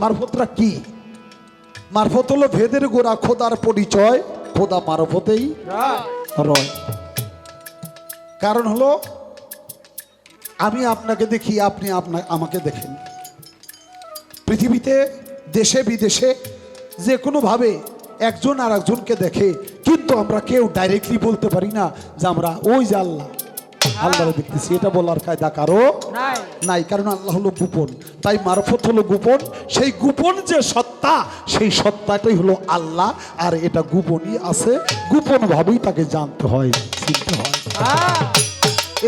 মারফতরা কি? মারফত হলো ভেদের গোড়া, খোদার পরিচয়, খোদা মারফতেই রয়। কারণ হলো, আমি আপনাকে দেখি, আপনি আপনা, আমাকে দেখেন। পৃথিবীতে, দেশে, বিদেশে, যে কোনোভাবে একজন আর একজনকে দেখে, কিন্তু আমরা কেউ ডাইরেক্টলি বলতে পারি না যে আমরা ওই যে আল্লাহ। আল্লাহ দেখতেছি এটা বলার কায়দা কারও নাই। কারণ আল্লাহ হলো গোপন। তাই মারফত হলো গোপন সেই গোপন যে সত্তা সেই সত্তাটাই হলো আল্লাহ আর এটা গোপনই আছে গোপনভাবেই তাকে জানতে হয় চিনতে হয়।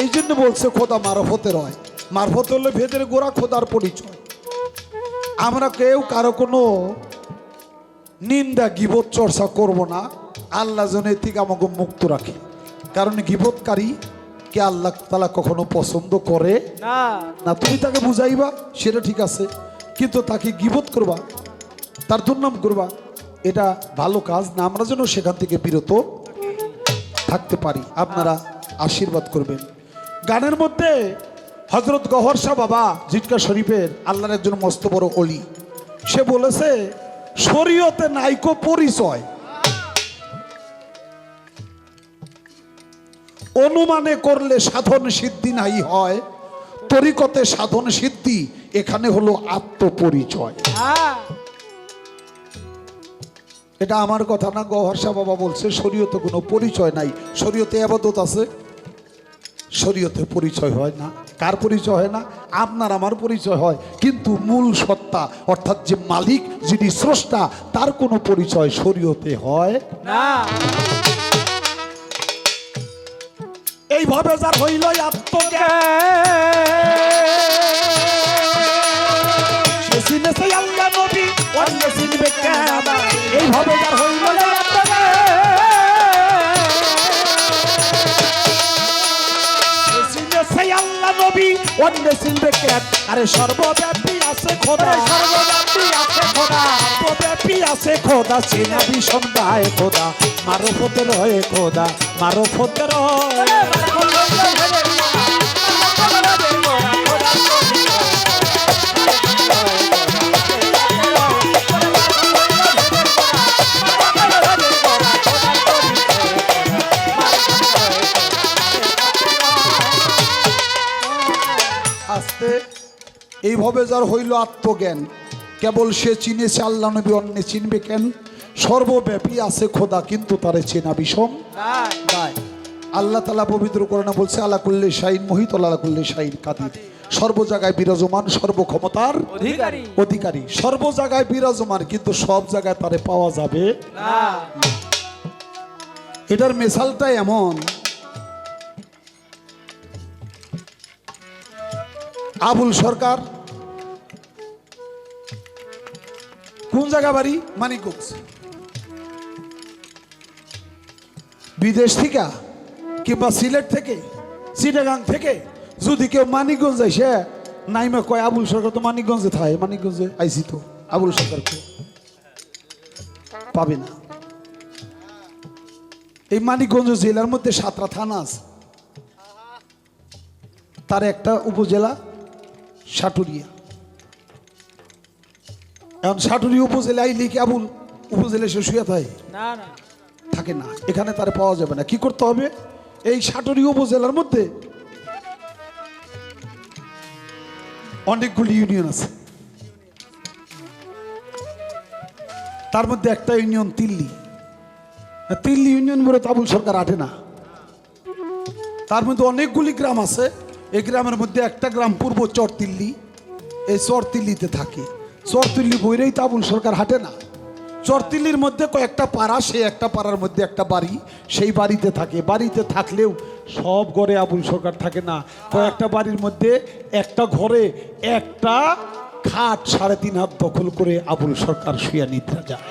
এই জন্য বলছে খোদা মারফতে রয় মারফত হলে ভেদের গোড়া খোদার পরিচয়। আমরা কেউ কারও কোনো নিন্দা গিবত চর্চা করব না। আল্লাহ যেন এর থেকে আমাকে মুক্ত রাখে। কারণ গিবতকারী কে আল্লাহ তালা কখনো পছন্দ করে? না। তুমি তাকে বুঝাইবা সেটা ঠিক আছে। কিন্তু তাকে গিবত করবা তার দুর্নাম করবা এটা ভালো কাজ না আমরা যেন সেখান থেকে বিরত থাকতে পারি। আপনারা আশীর্বাদ করবেন। গানের মধ্যে হজরত গহর শাহ বাবা জিটকা শরীফের আল্লাহর একজন মস্ত বড় অলি সে বলেছে শরীয়তে নাইকো পরিচয়। অনুমানে করলে সাধন সিদ্ধি নাই হয়। তরিকতে সাধন সিদ্ধি, এখানে হলো আত্মপরিচয়। এটা আমার কথা না গহর্ষা বাবা বলছে, শরীয়তে কোনো পরিচয় নাই। শরীয়তে আবাদত আছে? শরীয়তে পরিচয় হয় না। কার পরিচয় হয় না? আপনার, আমার পরিচয় হয়। কিন্তু মূল সত্তা, অর্থাৎ যে মালিক, যিনি স্রষ্টা, তার কোনো পরিচয় শরীয়তে হয় না। এইভাবে যার হইল আত্মজ্ঞান সে চিনেছে আল্লাহ নবী অন্য চিনবে কেন এইভাবে যার হইল অন্য চিনবে কেন আরে সর্বব্যাপী আছে খোদা। সর্বব্যাপী আছে খোদা। সর্বব্যাপী আছে খোদা চেনা ভীষণ গায়ে খোদা মারফতের হয়ে খোদা। হয় আস্তে এইভাবে যার হইল আত্মজ্ঞান কেবল সে চিনেছে আল্লাহ নবী অন্যে চিনবে কেন? সর্বব্যাপী আছে খোদা কিন্তু তারে চেনা বিষম আল্লাহ তালা পবিত্র করণা বলছে আল্লাহ কুল্লে শাহিন মোহিত আল্লাহ কুল্লে শাহিন কাদির। সর্ব জায়গায় বিরাজমান সর্বক্ষমতার অধিকারী। অধিকারী। সর্ব জায়গায় বিরাজমান কিন্তু সব জায়গায় তারে পাওয়া যাবে এটার মেশালটা এমন। আবুল সরকার কোন জায়গা বাড়ি? মানিকগঞ্জ। বিদেশ থেকে কিংবা সিলেট থেকে, চিটাগাং থেকে যদি কেউ মানিকগঞ্জ আইসে নাইমে কয়, আবুল সরকার তো মানিকগঞ্জে থাকে মানিকগঞ্জে আইসি তো, আবুল সরকার পাবে না। এই মানিকগঞ্জ জেলার মধ্যে সাতটা থানা আছে। তার একটা উপজেলা সাটুরিয়া। এখন সাটুরিয়া উপজেলায় লিখে আবুল উপজেলা সে শুয়ে থাকে। না না। থাকে না। এখানে তার পাওয়া যাবে না। কি করতে হবে? এই সাটুরি উপজেলার মধ্যে অনেকগুলি ইউনিয়ন আছে। তার মধ্যে একটা ইউনিয়ন তিল্লি। তিল্লি ইউনিয়ন বলে তাবুল সরকার আটে না। তার মধ্যে অনেকগুলি গ্রাম আছে। এই গ্রামের মধ্যে একটা গ্রাম পূর্ব চরতিল্লি এই চরতিল্লিতে থাকে। চরতিল্লি বইরেই তাবুল সরকার হাঁটে না। চরতিল্লির মধ্যে কয়েকটা পাড়া, সেই একটা পাড়ার মধ্যে একটা বাড়ি, সেই বাড়িতে থাকে। বাড়িতে থাকলেও সব ঘরে আবুল সরকার থাকে না। কয়েকটা বাড়ির মধ্যে একটা ঘরে একটা খাট সাড়ে তিন হাত দখল করে আবুল সরকার শুয়ে নিতে যায়।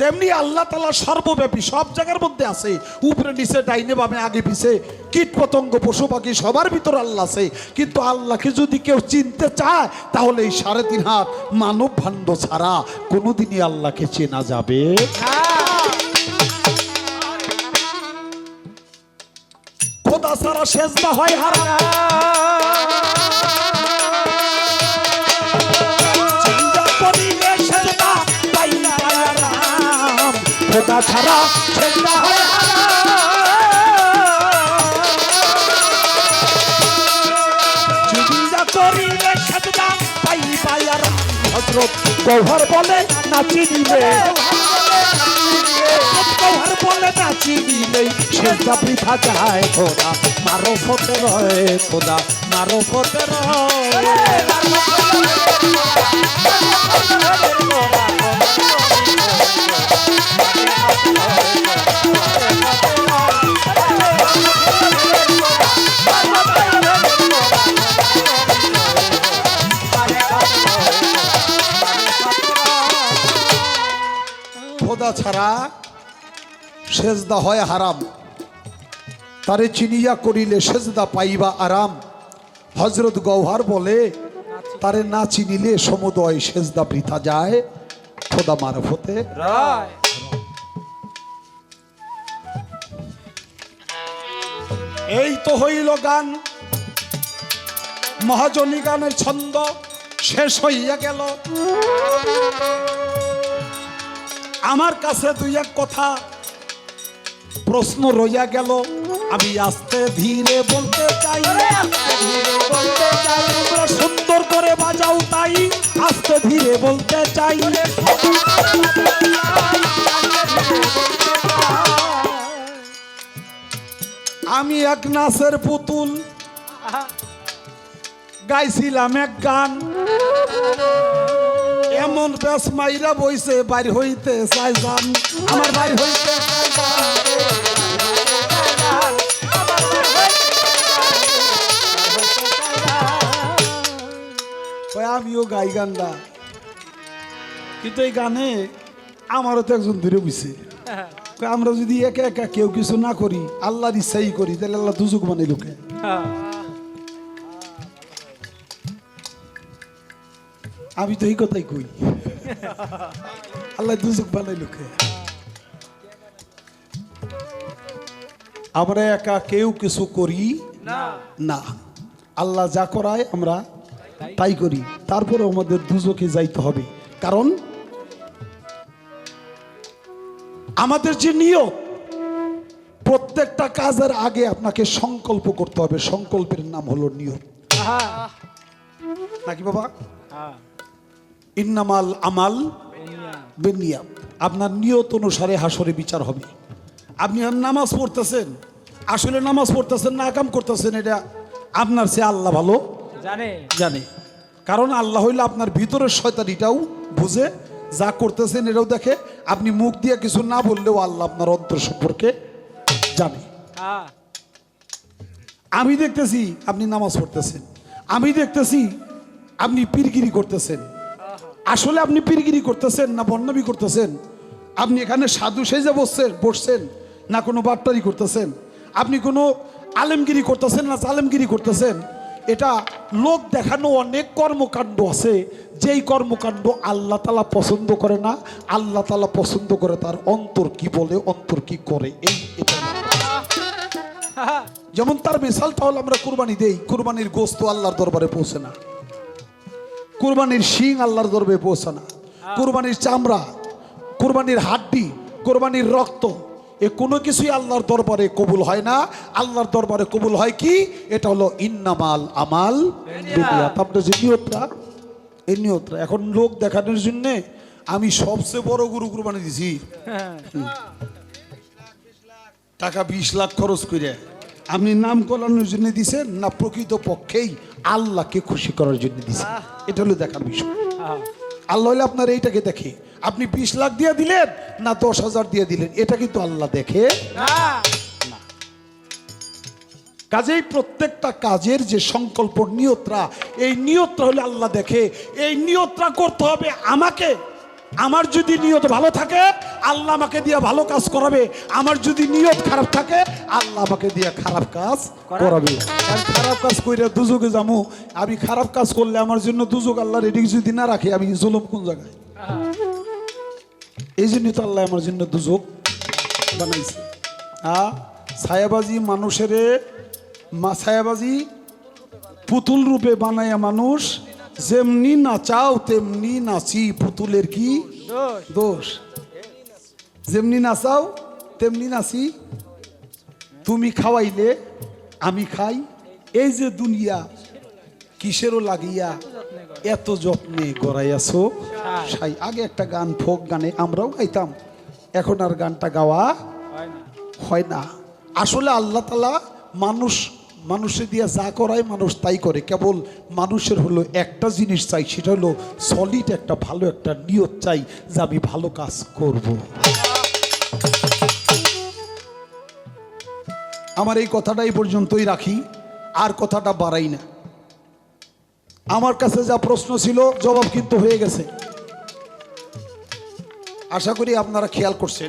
তেমনি আল্লাহ তালা সর্বব্যাপী সব জায়গার মধ্যে আছে। উপরে, নিচে, ডাইনে, বামে, আগে, পিছে, কীট পতঙ্গ, পশু পাখি, সবার ভিতর আল্লাহ আছে। কিন্তু আল্লাহকে যদি কেউ চিনতে চায়, তাহলে এই সাড়ে তিন হাত মানব ভাণ্ড ছাড়া কোনোদিনই আল্লাহকে চেনা যাবে খোদা ছাড়া সেজদা হয় হারা খোদা ছাড়া হজরত গৌহর বলে নাচি দিলে গৌহর বলে নাচি দিলেই সেজদা বৃথা যায় খোদা, মারো ফতে রয়ে খোদা, মারো ফতে রয়ে। সেজদা হয় হারাম। তারে চিনিয়া করিলে সেজদা পাইবা আরাম। হজরত গৌহার বলে, তারে না চিনিলে সমুদয় সেজদা বৃথা যায়। খোদা মারফতে। এই তো হইল গান। মহাজনী গানের ছন্দ শেষ হইয়া গেল। আমার কাছে দুই এক কথা, প্রশ্ন রইয়া গেল। আমি আস্তে ধীরে বলতে চাই বলতে চাই সুন্দর করে বাজাও তাই। আস্তে ধীরে বলতে চাই। আমি এক নাচের পুতুল। গাইছিলাম এক গান। এমন বেশ মাইরা বইছে বাড়ি হইতে চাই যান আমার বাড়ি হইতে আমিও গাই গানটা। কিন্তু এই গানে আমারও তো একজন ধরে বুঝছে আমরা যদি একা একা কেউ কিছু না করি আল্লাহর ইচ্ছাই করি, তাহলে আল্লাহ দুজুক মানে লোকে আমি তো এই কথাই কই। আল্লাহ দুজক বানাই লোকে আমরা একা কেউ কিছু করি না। আল্লাহ যা করায়, আমরা তাই করি। তারপরে আমাদের দুজকে যাইতে হবে। কারণ আমাদের যে নিয়ত প্রত্যেকটা কাজের আগে আপনাকে সংকল্প করতে হবে। সংকল্পের নাম হলো নিয়ত। নাকি বাবা? ইন্নামাল আমাল আপনার নিয়ত অনুসারে হাসরে বিচার হবে। আপনি আর নামাজ পড়তেছেন আসলে নামাজ পড়তেছেন না কাম করতেছেন এটা আপনার সে আল্লাহ ভালো জানে। জানে। কারণ আল্লাহ হইলে আপনার ভিতরের শয়তানিটাও বুঝে যা করতেছেন এটাও দেখে আপনি মুখ দিয়ে কিছু না বললেও আল্লাহ আপনার অন্তর সম্পর্কে জানে। হ্যাঁ। আমি দেখতেছি আপনি নামাজ পড়তেছেন। আমি দেখতেছি আপনি পীরগিরি করতেছেন। আসলে আপনি পীরগিরি করতেছেন না বর্ণবী করতেছেন? আপনি এখানে সাধু সেজে বসছেন বসছেন না কোনো বাট্টারি করতেছেন? আপনি কোনো আলেমগিরি করতেছেন না জালেমগিরি করতেছেন? এটা লোক দেখানো অনেক কর্মকাণ্ড আছে। যেই কর্মকাণ্ড আল্লাহ তালা পছন্দ করে না, আল্লাহ তালা পছন্দ করে তার অন্তর কি বলে, অন্তর কি করে, এই যেমন তার মিসাল তাহলে আমরা কুরবানি দেই, কুরবানির গোস্ত আল্লাহর দরবারে পৌঁছে না। কুরবানির শিং আল্লাহর দরবারে পৌঁছে না। কুরবানির চামড়া, কুরবানির হাড্ডি, কুরবানির রক্ত এ কোনো কিছুই আল্লাহর দরবারে কবুল হয় না। আল্লাহর দরবারে কবুল হয় কি? এটা হলো ইন্নামাল আমাল আপনার যে নিয়তটা, এই নিয়তটা, এখন লোক দেখানোর জন্যে আমি সবচেয়ে বড় গুরু কুরবানি দিছি। টাকা বিশ লাখ খরচ করে। আপনি নাম করানোর জন্য দিছেন না প্রকৃত পক্ষেই আল্লাহকে খুশি করার জন্য দিছেন? এটা হলো দেখার বিষয়। আল্লাহ আপনার এইটাকে দেখে। আপনি বিশ লাখ দিয়ে দিলেন না দশ হাজার দিয়ে দিলেন? এটা কিন্তু আল্লাহ দেখে। কাজেই প্রত্যেকটা কাজের যে সংকল্প নিয়তরা এই নিয়তটা হলে আল্লাহ দেখে। এই নিয়তটা করতে হবে আমাকে। আমার যদি নিয়ত ভালো থাকে আল্লাহ আমাকে দিয়ে ভালো কাজ করাবে। আমার যদি নিয়ত খারাপ থাকে আল্লাহ আমাকে দিয়ে খারাপ কাজ করাবে। আমি খারাপ কাজ করে দুযোগে যাব আমি খারাপ কাজ করলে আমার জন্য দুযোগ আল্লাহ রেডি যদি না রাখে আমি জুলুম কোন জায়গায়? এই জন্যই তো আল্লাহ আমার জন্য দুযোগ বানাইছে। আ, ছায়াবাজি মানুষেরে মা ছায়াবাজি পুতুল রূপে বানায় মানুষ যেমনি নাচাও, তেমনি নাচি, পুতুলের কি দোষ? যেমনি নাচাও, তেমনি নাচি। তুমি খাওয়াইলে, আমি খাই। এই যে দুনিয়া, কিসেরও লাগিয়া এত যত্নে গড়াইয়াছো সাই আগে একটা গান ফোক গানে আমরাও গাইতাম। এখন আর গানটা গাওয়া হয় না। আসলে আল্লাহ তালা মানুষ মানুষে দিয়ে যা করায় মানুষ তাই করে। কেবল মানুষের হলো একটা জিনিস চাই সেটা হলো সলিড একটা ভালো একটা নিয়ত চাই যে আমি ভালো কাজ করব। আমার এই কথাটা এই পর্যন্তই রাখি আর কথাটা বাড়াই না। আমার কাছে যা প্রশ্ন ছিল জবাব কিন্তু হয়ে গেছে। আশা করি আপনারা খেয়াল করছেন।